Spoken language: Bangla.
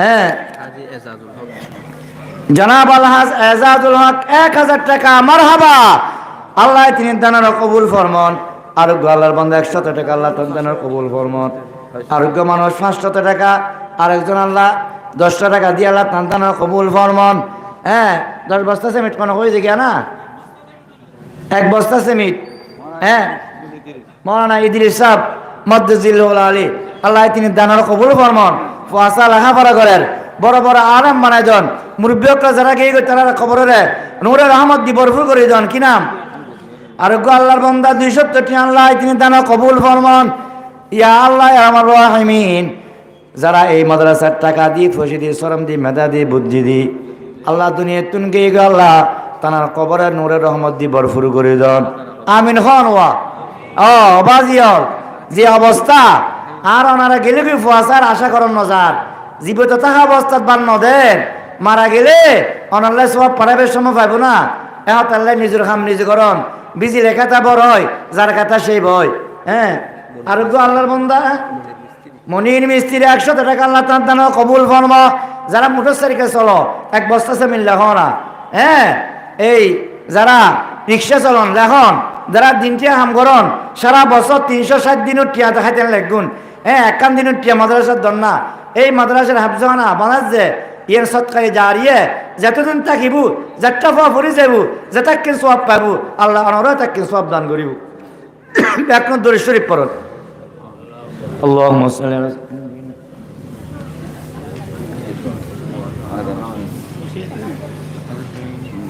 হ্যাঁ। এক টাকা হাবা আল্লাহ তিনি দানার কবুল ফরমন। আরোগ্য আল্লাহর বন্ধ একশত টাকা, আল্লাহ দানার কবুল ফরমন। আরোগ্য মানুষ পাঁচশত টাকা, আরেকজন আল্লাহ দশটা টাকা দিয়ে আল্লাহ দানার কবুল ফরমন। হ্যাঁ দশ বস্তা সিমেন্ট কোনো হয়ে দেখে না এক বস্তা সিমেন্ট। হ্যাঁ মৌলানা ইদিল সাহ মদ্দুজিল্লা আলী, আল্লাহ তিনি দানার কবুল ফরমন। ফাঁসা লেখাপড়া করেন। বড় বড় আরাম বানাই দেন। মুরব্বীরা যারা গিয়ে তারা খবরে নূরে রহমত দি ভরপুর করে দেন। কি নাম? আরোগ্য আল্লাহর বন্দা দুই সত্তরটি আল্লাহ, তিনি দানা কবুল ফরমান। ইয়া আল্লাহ আমার রাহিমিন। যারা এই মাদ্রাসার টাকা দি ফসি দি সরম দি মেধা দি বুদ্ধি দি আল্লাহ দুনিয়া তুন গো আল্লাহ, তানার কবরে নূরে রহমত দি ভরপুর করে দেন। আমিন হন ও বাজিয়ল যে অবস্থা, আর ওনারা গেলে কি ফুয়াশার আশা করেন নজার জীবিত থাকা অবস্থাত বান নদেন মারা গেলে অনাল্লাই সব পারাবের সময় পাইব না। এখন তাল্লাই নিজের খাম নিজে করন। বিজি লেখাটা বড় হয়, যার কথা সেই বয়। হ্যাঁ? আরোগ্য আল্লাহর বন্দা। মনির মিস্ত্রি একশো টাকা আল্লাহ তার দানা কবুল ফর্ম। যারা মোটর সাইকেল চলো, এক বস্তা সে মিল লেখ না। হ্যাঁ এই যারা রিক্সা চলন, লেখন, যারা দিনটিয়া হাম করন, সারা বছর তিনশো ষাট দিনও টিয়া দেখাইতেন লেগুন হ্যাঁ একান দিনও টিয়া মাদ্রাসার দন্না এই মাদ্রাসার হাফজানা বানাস যে, ইয়ের সৎকারে জারিয়ে, যতদিন থাকিবু, যাত্রা ফা ফুরি যাবু যে তাকে সব পাবু আল্লাহ অনরা তাকে সব দান করিব। এক দরি শরীফ পড়ন। আল্লাহ na gano'n.